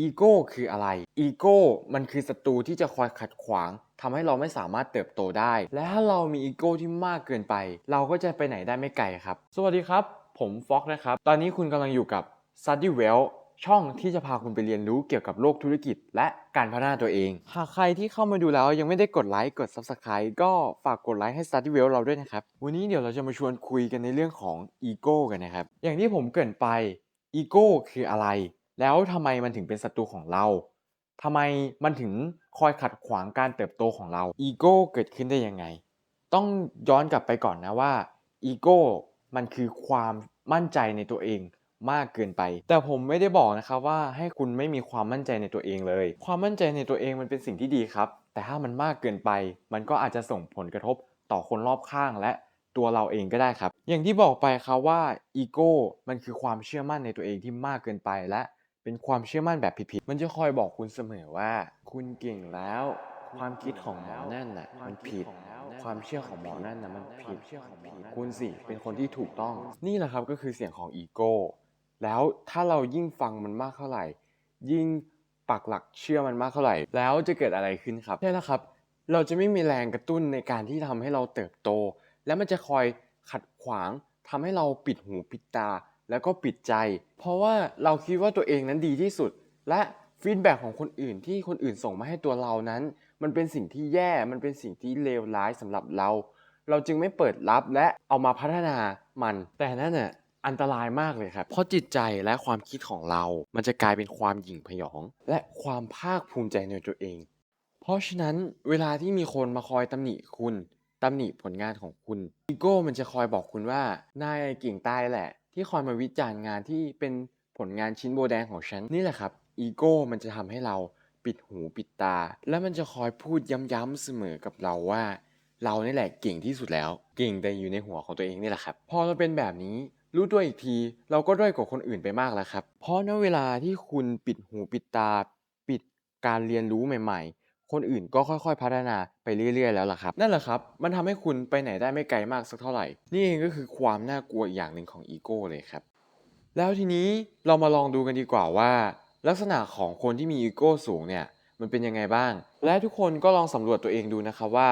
อีโก้คืออะไร อีโก้มันคือศัตรูที่จะคอยขัดขวางทำให้เราไม่สามารถเติบโตได้ และถ้าเรามีอีโก้ที่มากเกินไป เราก็จะไปไหนได้ไม่ไกลครับ สวัสดีครับ ผมฟ็อกนะครับ ตอนนี้คุณกำลังอยู่กับ Study Well ช่องที่จะพาคุณไปเรียนรู้เกี่ยวกับโลกธุรกิจ และการพัฒนาตัวเอง หากใครที่เข้ามาดูแล้วยังไม่ได้กดไลค์กด Subscribe ก็ฝากกดไลค์ให้ Study Well เราด้วยนะครับ วันนี้เดี๋ยวเราจะมาชวนคุยกันในเรื่องของอีโก้กันนะครับ อย่างที่ผมเกริ่นไปอีโก้คืออะไร แล้วทำไมมันถึงเป็นศัตรูของเราทำไมมันถึงคอยขัดขวางการเติบโตของเราอีโก้เกิดขึ้นได้ยังไง ต้องย้อนกลับไปก่อนนะว่าอีโก้มันคือความมั่นใจในตัวเองมากเกินไป แต่ผมไม่ได้บอกนะครับว่าให้คุณไม่มีความมั่นใจในตัวเองเลย ความมั่นใจในตัวเองมันเป็นสิ่งที่ดีครับ แต่ถ้ามันมากเกินไป มันก็อาจจะส่งผลกระทบต่อคนรอบข้างและตัวเราเองก็ได้ครับ อย่างที่บอกไปครับว่าอีโก้มันคือความเชื่อมั่นในตัวเองที่มากเกินไปและ เป็นความเชื่อมั่นแบบผิดๆ มันจะคอยบอกคุณเสมอว่า คุณเก่งแล้ว ความคิดของหมอนั่นน่ะมันผิด ความเชื่อของหมอนั่นน่ะมันผิด คุณสิเป็นคนที่ถูกต้อง นี่แหละครับก็คือเสียงของอีโก้ แล้วถ้าเรายิ่งฟังมันมากเท่าไหร่ ยิ่งปักหลักเชื่อมันมากเท่าไหร่ แล้วจะเกิดอะไรขึ้นครับใช่แล้วครับ เราจะไม่มีแรงกระตุ้นในการที่ทำให้เราเติบโต และมันจะคอยขัดขวางทำให้เราปิดหูปิดตา แล้วก็ปิดใจ เพราะว่าเราคิดว่าตัวเองนั้นดีที่สุด และฟีดแบ็ของคนอื่นที่คนอื่นส่งมาให้ตัวเรานั้น มันเป็นสิ่งที่แย่มันเป็นสิ่งที่เลวร้ายสำหรับเรา เราจึงไม่เปิดรับและเอามาพัฒนามัน แต่นั่นน่ะอันตรายมากเลยครับ เพราะจิตใจและความคิดของเรา มันจะกลายเป็นความหยิ่งพยอง และความภาคภูมิใจในตัวเอง เพราะฉะนั้นเวลาที่มีคนมาคอยตำหนิคุณตำหนิผลงานของคุณ อีโก้มันจะคอยบอกคุณว่า นายเก่งตายแหละ ที่คอยมาวิจารณ์งานที่เป็นผลงานชิ้นโบแดงของฉัน นี่แหละครับอีโก้มันจะทำให้เราปิดหูปิดตา และมันจะคอยพูดย้ำๆเสมอกับเราว่า เรานี่แหละเก่งที่สุดแล้ว เก่งแต่อยู่ในหัวของตัวเองนี่แหละครับ พอเราเป็นแบบนี้รู้ตัวอีกที เราก็ด้อยกว่าคนอื่นไปมากแล้วครับ เพราะณเวลาที่คุณปิดหูปิดตา ปิดการเรียนรู้ใหม่ๆ คนอื่นก็ค่อยๆ พัฒนาไปเรื่อยๆ แล้วล่ะครับ นั่นแหละครับ มันทำให้คุณไปไหนได้ไม่ไกลมากสักเท่าไหร่ นี่เองก็คือความน่ากลัวอีกอย่างหนึ่งของอีโก้เลยครับ แล้วทีนี้เรามาลองดูกันดีกว่าว่า ลักษณะของคนที่มีอีโก้สูงเนี่ยมันเป็นยังไงบ้าง และทุกคนก็ลองสำรวจตัวเองดูนะครับว่า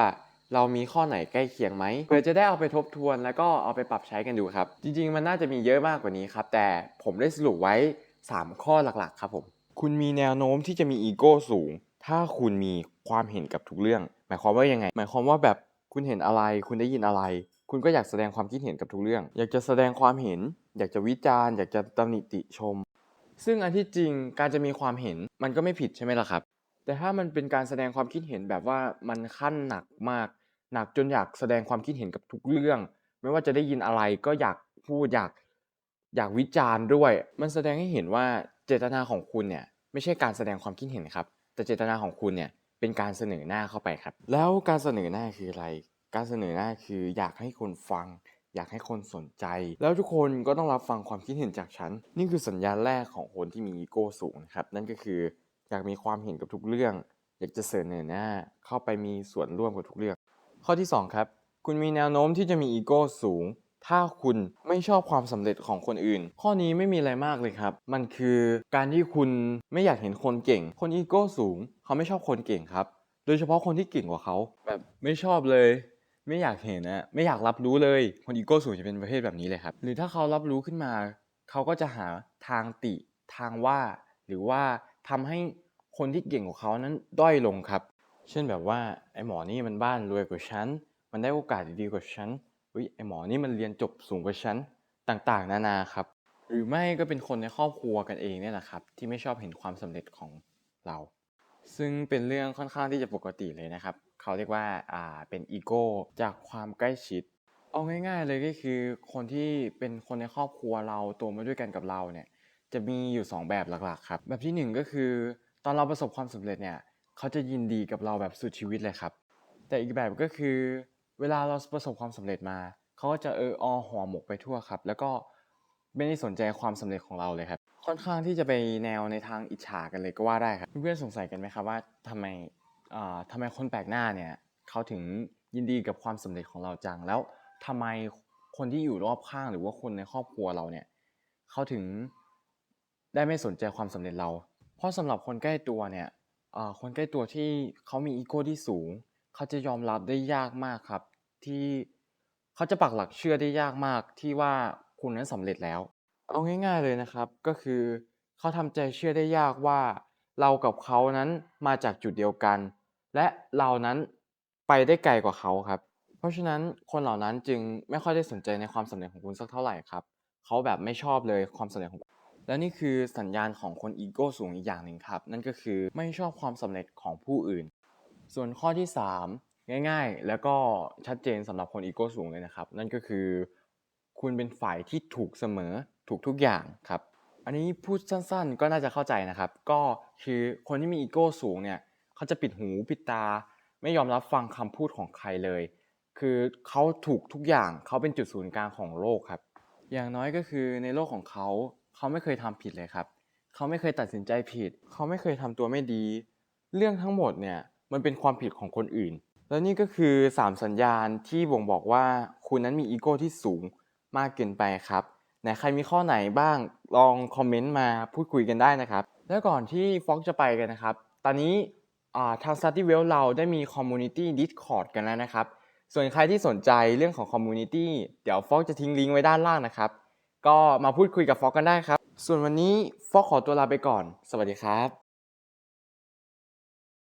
เรามีข้อไหนใกล้เคียงไหมเพื่อจะได้เอาไปทบทวนแล้วก็เอาไปปรับใช้กันดูครับ จริงๆ มันน่าจะมีเยอะมากกว่านี้ครับ แต่ผมได้สรุปไว้ 3 ข้อหลักๆ ครับผม คุณมีแนวโน้มที่จะมีอีโก้สูง ถ้าคุณมีความเห็นกับทุกเรื่อง หมายความว่ายังไง หมายความว่าแบบคุณเห็นอะไร คุณได้ยินอะไร คุณก็อยากแสดงความคิดเห็นกับทุกเรื่อง อยากจะแสดงความเห็น อยากจะวิจารณ์ อยากจะตำหนิติชม ซึ่งอันที่จริงการจะมีความเห็นมันก็ไม่ผิดใช่ไหมล่ะครับ แต่ถ้ามันเป็นการแสดงความคิดเห็นแบบว่ามันขั้นหนักมาก หนักจนอยากแสดงความคิดเห็นกับทุกเรื่อง ไม่ว่าจะได้ยินอะไรก็อยากพูดอยากอยากวิจารณ์ด้วย มันแสดงให้เห็นว่าเจตนาของคุณเนี่ยไม่ใช่การแสดงความคิดเห็นครับ แต่เจตนาของคุณเนี่ยเป็นการเสนอหน้าเข้าไปครับ แล้วการเสนอหน้าคืออะไร การเสนอหน้าคืออยากให้คนฟัง อยากให้คนสนใจ แล้วทุกคนก็ต้องรับฟังความคิดเห็นจากฉัน นี่คือสัญญาณแรกของคนที่มีอีโก้สูงนะครับ นั่นก็คืออยากมีความเห็นกับทุกเรื่อง อยากจะเสนอหน้าเข้าไปมีส่วนร่วมกับทุกเรื่อง ข้อที่ 2 ครับ คุณมีแนวโน้มที่จะมีอีโก้สูง ถ้าคุณไม่ชอบความสำเร็จของคนอื่น ข้อนี้ไม่มีอะไรมากเลยครับ มันคือการที่คุณไม่อยากเห็นคนเก่ง คนอีโก้สูง เขาไม่ชอบคนเก่งครับ โดยเฉพาะคนที่เก่งกว่าเขาแบบไม่ชอบเลย ไม่อยากเห็นนะไม่อยากรับรู้เลย คนอีโก้สูงจะเป็นประเภทแบบนี้เลยครับ หรือถ้าเขารับรู้ขึ้นมา เขาก็จะหาทางติ ทางว่า หรือว่าทำให้คนที่เก่งกว่าเขานั้นด้อยลงครับ เช่นแบบว่าไอ้หมอนี่มันบ้านรวยกว่าฉัน มันได้โอกาสดีกว่าฉัน อุ้ยไอหมอนี่มันเรียนจบสูงกว่าฉันต่างๆ นานาครับ หรือไม่ก็เป็นคนในครอบครัวกันเองเนี่ยแหละครับ ที่ไม่ชอบเห็นความสำเร็จของเรา ซึ่งเป็นเรื่องค่อนข้างที่จะปกติเลยนะครับ เขาเรียกว่าอ่าเป็นอีโก้จากความใกล้ชิด เอาง่ายๆเลยก็คือคนที่เป็นคนในครอบครัวเราโตมาด้วยกันกับเราเนี่ยจะมีอยู่ 2 แบบหลักๆครับแบบที่ 1 ก็คือ ตอนเราประสบความสำเร็จเนี่ยเขาจะยินดีกับเราแบบสุดชีวิตเลยครับ แต่อีกแบบก็คือ เวลาเราประสบความสำเร็จมาเขาก็จะเอออห่อหมกไปทั่วครับ แล้วก็ไม่ได้สนใจความสำเร็จของเราเลยครับ ค่อนข้างที่จะไปแนวในทางอิจฉากันเลยก็ว่าได้ครับเพื่อนๆสงสัยกันไหมครับว่าทำไมอ่าทำไมคนแปลกหน้าเนี่ยเขาถึงยินดีกับความสำเร็จของเราจัง แล้วทำไมคนที่อยู่รอบข้างหรือว่าคนในครอบครัวเราเนี่ยเขาถึงได้ไม่สนใจความสำเร็จเรา เพราะสำหรับคนใกล้ตัวเนี่ยคนใกล้ตัวที่เขามีอีโก้ที่สูง เขาจะยอมรับได้ยากมากครับ ที่เขาจะปักหลักเชื่อได้ยากมากที่ว่าคุณนั้นสำเร็จแล้ว เอาง่าย ๆเลยนะครับ ก็คือเขาทำใจเชื่อได้ยากว่า เรากับเขานั้นมาจากจุดเดียวกัน และเรานั้นไปได้ไกลกว่าเขาครับ เพราะฉะนั้นคนเหล่านั้นจึงไม่ค่อยได้สนใจในความสำเร็จของคุณสักเท่าไหร่ครับเขาแบบไม่ชอบเลยความสำเร็จของคุณและนี่คือสัญญาณของคนอีโก้สูงอีกอย่างหนึ่งครับ นั่นก็คือไม่ชอบความสำเร็จของผู้อื่น ส่วนข้อที่ 3 ง่ายๆ แล้วก็ชัดเจนสำหรับคนอีโก้สูงเลยนะครับ นั่นก็คือ คุณเป็นฝ่ายที่ถูกเสมอถูกทุกอย่างครับ อันนี้พูดสั้นๆ ก็น่าจะเข้าใจนะครับ ก็คือคนที่มีอีโก้สูงเนี่ยเขาจะปิดหูปิดตา ไม่ยอมรับฟังคำพูดของใครเลย คือเขาถูกทุกอย่างเขาเป็นจุดศูนย์กลางของโลกครับ อย่างน้อยก็คือในโลกของเขาเขาไม่เคยทำผิดเลยครับเขาไม่เคยตัดสินใจผิด เขาไม่เคยทำตัวไม่ดี เรื่องทั้งหมดเนี่ยมันเป็นความผิดของคนอื่น และนี่ก็คือ 3 สัญญาณที่บ่งบอกว่าคุณนั้นมีอีโก้ที่สูงมากเกินไปครับไหนใครมีข้อไหนบ้างลองคอมเมนต์มาพูดคุยกันได้นะครับ แล้วก่อนที่ฟ็อกจะไปกันนะครับ ตอนนี้ทาง Study Well เราได้มี Community Discord กันแล้วนะครับ ส่วนใครที่สนใจเรื่องของ Community เดี๋ยวฟ็อกจะทิ้งลิงก์ไว้ด้านล่างนะครับ ก็มาพูดคุยกับฟ็อกกันได้ครับ ส่วนวันนี้ฟ็อกขอตัวลาไปก่อน สวัสดีครับ